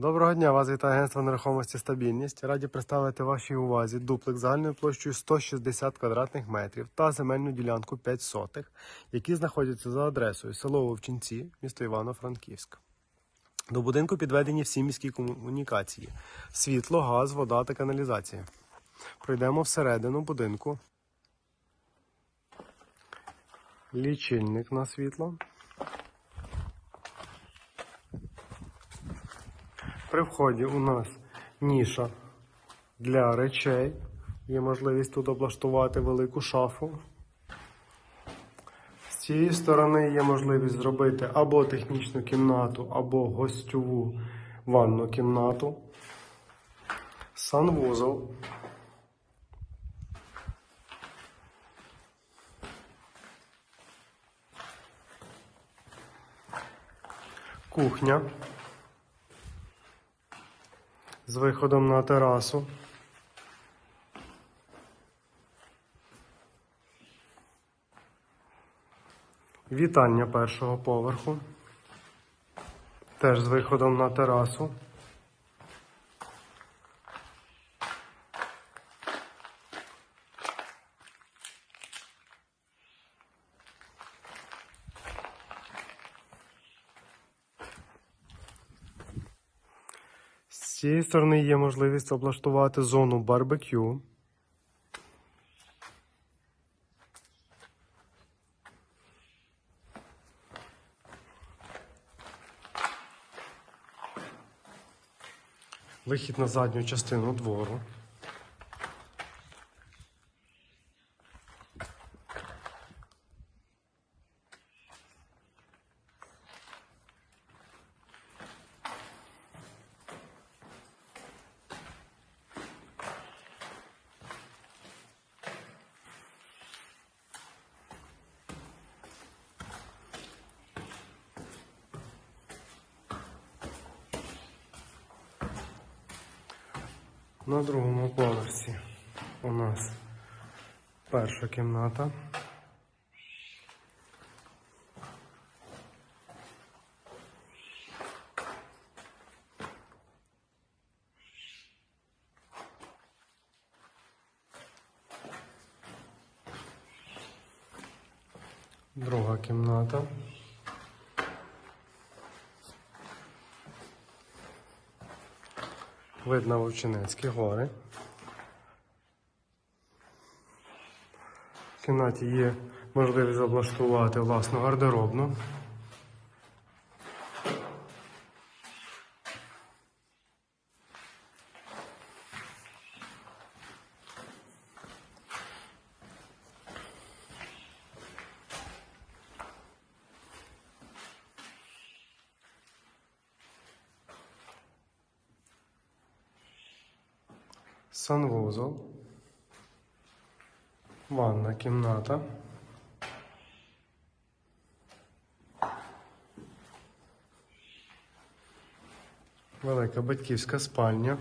Доброго дня, вас вітає агентство нерухомості стабільність. Раді представити вашій увазі дуплик загальною площею 160 квадратних метрів та земельну ділянку 5 сотих, які знаходяться за адресою село Вовчинці, місто Івано-Франківськ. До будинку підведені всі міські комунікації: світло, газ, вода та каналізація. Пройдемо всередину будинку. Лічильник на світло. При вході у нас ніша для речей. Є можливість тут облаштувати велику шафу. З цієї сторони є можливість зробити або технічну кімнату, або гостьову ванну кімнату. Санвузол. Кухня. З виходом на терасу. Вітання першого поверху. Теж з виходом на терасу. Цієї сторони є можливість облаштувати зону барбекю. Вихід на задню частину двору. На другому поверсі у нас перша кімната. Друга кімната. Видно Вовчинецькі гори. В кімнаті є можливість облаштувати власну гардеробну. Санвузол. Ванна кімната. Велика батьківська спальня.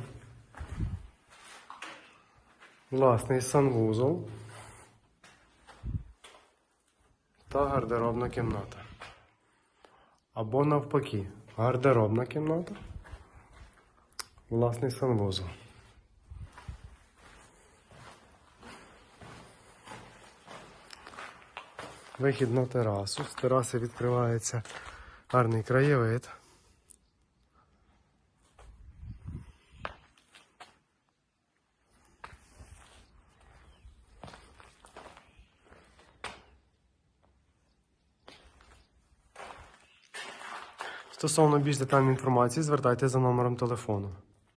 Власний санвузол. Та гардеробна кімната. Або навпаки, гардеробна кімната. Власний санвузол. Вихід на терасу. З тераси відкривається гарний краєвид. Стосовно більш детальної інформації, звертайтеся за номером телефону.